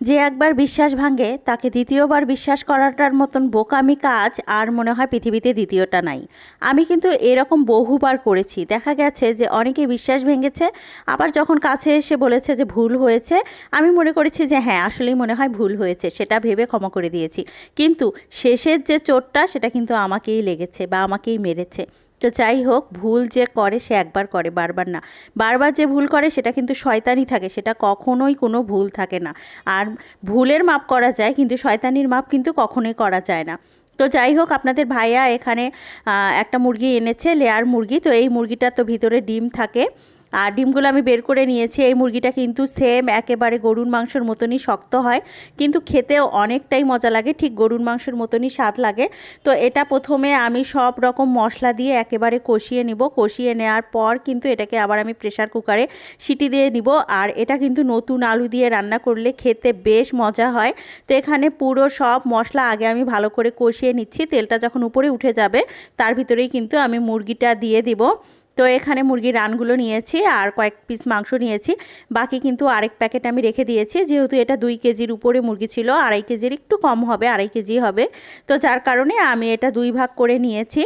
যে একবার বিশ্বাস ভাঙে, তাকে দ্বিতীয়বার বিশ্বাস করাটার মতন বোকামি কাজ আর মনে হয় পৃথিবীতে দ্বিতীয়টা নাই। আমি কিন্তু এরকম বহুবার করেছি। দেখা গেছে যে অনেকে বিশ্বাস ভেঙেছে, আবার যখন কাছে এসে বলেছে যে ভুল হয়েছে, আমি মনে করেছি যে হ্যাঁ আসলেই মনে হয় ভুল হয়েছে, সেটা ভেবে ক্ষমা করে দিয়েছি। কিন্তু শেষের যে চোটটা, সেটা কিন্তু আমাকেই লেগেছে বা আমাকেই মেরেছে। তো যাই হোক, ভুল যে করে সে একবার করে, বারবার না। বারবার যে ভুল করে, সেটা কিন্তু শয়তানি থাকে। সেটা কখনোই কোনো ভুল থাকে না। আর ভুলের মাপ করা যায়, কিন্তু শয়তানির মাপ কিন্তু কখনোই করা যায় না। তো যাই হোক, আপনাদের ভাইয়া এখানে একটা মুরগি এনেছে, লেয়ার মুরগি। তো এই মুরগিটা তো ভিতরে ডিম থাকে। আর ডিমগুলো আমি বের করে নিয়েছি। এই মুরগিটা কিন্তু সেম একেবারে গরুর মাংসের মতনই শক্ত হয়। কিন্তু খেতেও অনেকটাই মজা লাগে, ঠিক গরুর মাংসের মতনই স্বাদ লাগে। তো এটা প্রথমে আমি সব রকম মশলা দিয়ে একেবারে কষিয়ে নিব। কষিয়ে নেওয়ার পর কিন্তু এটাকে আবার আমি প্রেশার কুকারে সিটি দিয়ে নিব। আর এটা কিন্তু নতুন আলু দিয়ে রান্না করলে খেতে বেশ মজা হয়। তো এখানে পুরো সব মশলা আগে আমি ভালো করে কষিয়ে নিচ্ছি। তেলটা যখন উপরে উঠে যাবে, তার ভিতরেই কিন্তু আমি মুরগিটা দিয়ে দিব। তো এখানে মুরগির রানগুলো নিয়েছি আর কয়েক পিস মাংস নিয়েছি। বাকি কিন্তু আরেক প্যাকেট আমি রেখে দিয়েছি। যেহেতু এটা দুই কেজির উপরে মুরগি ছিল, আড়াই কেজির একটু কম হবে, আড়াই কেজি হবে। তো যার কারণে আমি এটা দুই ভাগ করে নিয়েছি।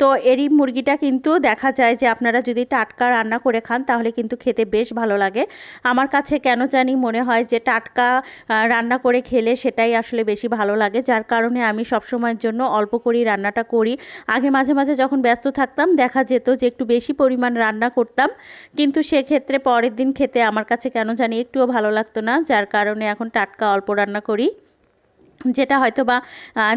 তো এরই মুরগিটা কিন্তু দেখা যায় যে আপনারা যদি টাটকা রান্না করে খান, তাহলে কিন্তু খেতে বেশ ভালো লাগে। আমার কাছে কেন জানি মনে হয় যে টাটকা রান্না করে খেলে সেটাই আসলে বেশি ভালো লাগে। যার কারণে আমি সবসময়ের জন্য অল্প করেই রান্নাটা করি। আগে মাঝে মাঝে যখন ব্যস্ত থাকতাম, দেখা যেত যে একটু বেশি পরিমাণ রান্না করতাম। কিন্তু সেক্ষেত্রে পরের দিন খেতে আমার কাছে কেন জানি একটুও ভালো লাগতো না। যার কারণে এখন টাটকা অল্প রান্না করি। যেটা হয়তো বা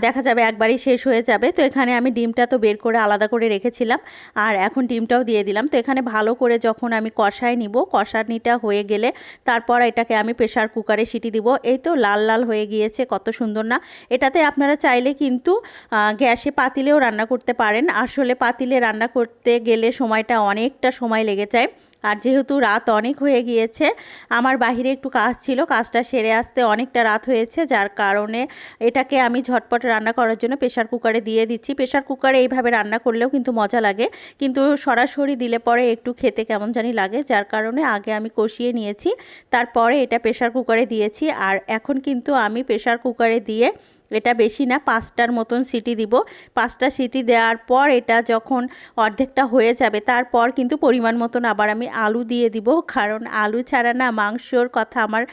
দেখা যাবে একবারই শেষ হয়ে যাবে। তো এখানে আমি ডিমটা তো বের করে আলাদা করে রেখেছিলাম। আর এখন ডিমটাও দিয়ে দিলাম। তো এখানে ভালো করে যখন আমি কষায় নিব, কষানিটা হয়ে গেলে তারপর এটাকে আমি প্রেশার কুকারে সিটি দিব। এই তো লাল লাল হয়ে গিয়েছে, কত সুন্দর না। এটাতে আপনারা চাইলে কিন্তু গ্যাসে পাতিলেও রান্না করতে পারেন। আসলে পাতিলে রান্না করতে গেলে সময়টা অনেকটা সময় লেগে যায়। আর যেহেতু রাত অনেক হয়ে গিয়েছে, আমার বাহিরে একটু কাজ ছিল, কাজটা সেরে আসতে অনেকটা রাত হয়েছে, যার কারণে এটাকে আমি ঝটপট রান্না করার জন্য প্রেশার কুকারে দিয়ে দিচ্ছি। প্রেশার কুকারে এইভাবে রান্না করলেও কিন্তু মজা লাগে, কিন্তু সরাসরি দিলে পরে একটু খেতে কেমন জানি লাগে, যার কারণে আগে আমি কষিয়ে নিয়েছি, তারপরে এটা প্রেশার কুকারে দিয়েছি, আর এখন কিন্তু আমি প্রেশার কুকারে দিয়ে এটা বেশি না, পাঁচটার মতন সিটি দিব। পাঁচটা সিটি দেওয়ার পর এটা যখন অর্ধেকটা হয়ে যাবে, তারপর কিন্তু পরিমাণ মতন আবার আমি আলু দিয়ে দিব। কারণ আলু ছাড়া না মাংসর কথা আমার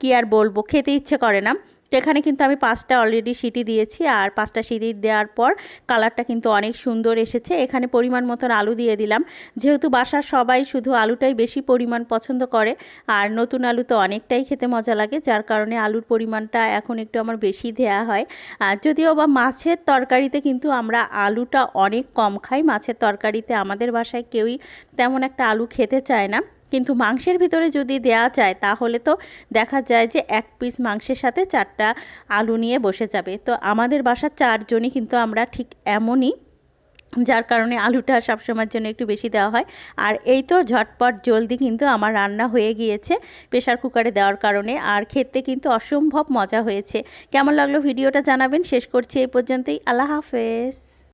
কি আর বলব? খেতে ইচ্ছে করে না। তো এখানে কিন্তু আমি পাঁচটা অলরেডি সিটি দিয়েছি আর পাঁচটা সিটি দেওয়ার পর কালারটা কিন্তু অনেক সুন্দর এসেছে। এখানে পরিমাণ মতন আলু দিয়ে দিলাম। যেহেতু বাসার সবাই শুধু আলুটাই বেশি পরিমাণ পছন্দ করে, আর নতুন আলু তো অনেকটাই খেতে মজা লাগে, যার কারণে আলুর পরিমাণটা এখন একটু আমার বেশি দেয়া হয়। আর যদিও বা মাছের তরকারিতে কিন্তু আমরা আলুটা অনেক কম খাই, মাছের তরকারিতে আমাদের বাসায় কেউই তেমন একটা আলু খেতে চায় না। কিন্তু মাংসের ভিতরে যদি দেয়া যায়, তাহলে তো দেখা যায় যে এক পিস মাংসের সাথে চারটা আলু নিয়ে বসে যাবে। তো আমাদের বাসার চারজনই কিন্তু আমরা ঠিক এমনই, যার কারণে আলুটা সবসময়ের জন্য একটু বেশি দেওয়া হয়। আর এই তো ঝটপট জলদি কিন্তু আমার রান্না হয়ে গিয়েছে প্রেশার কুকারে দেওয়ার কারণে। আর খেতে কিন্তু অসম্ভব মজা হয়েছে। কেমন লাগল ভিডিওটা জানাবেন। শেষ করছি এই পর্যন্তই। আল্লাহ হাফেজ।